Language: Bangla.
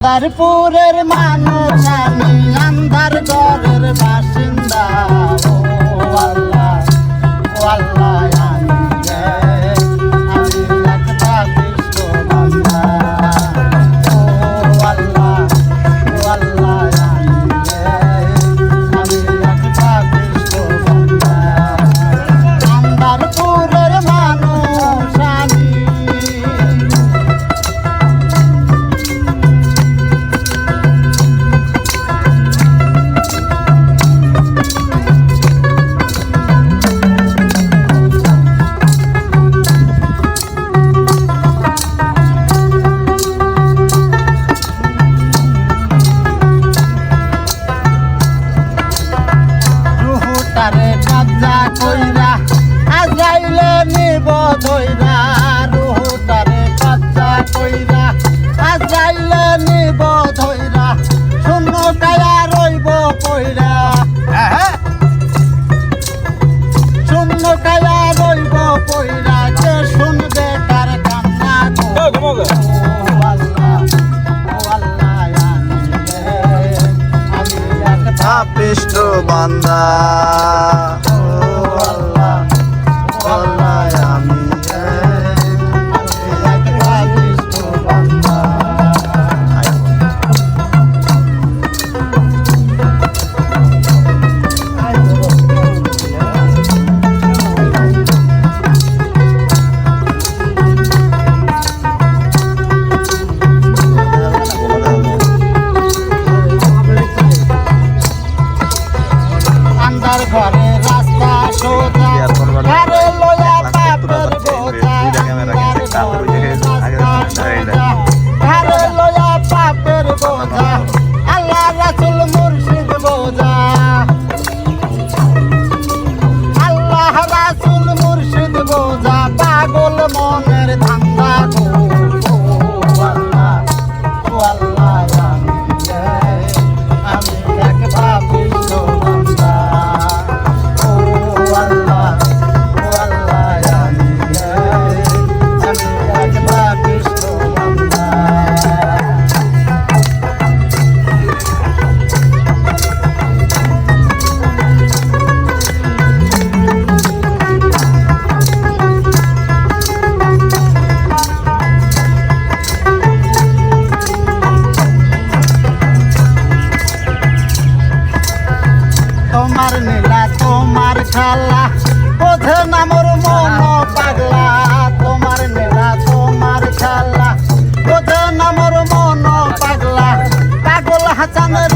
আন্ধারপুরের মানুষ আমি আন্ধার ঘরের বাসিন্দা। ও আল্লাহ ও আল্লাহ শ্রেষ্ঠ বান্দা। আল্লাহ আল্লাহ। ঘরে রাস্তা সোজা। শালা বোধে নামর মন পাগলা, তোমার মেলা তোমার খেলা। বোধে নামর মন পাগলা, পাগল হাসানের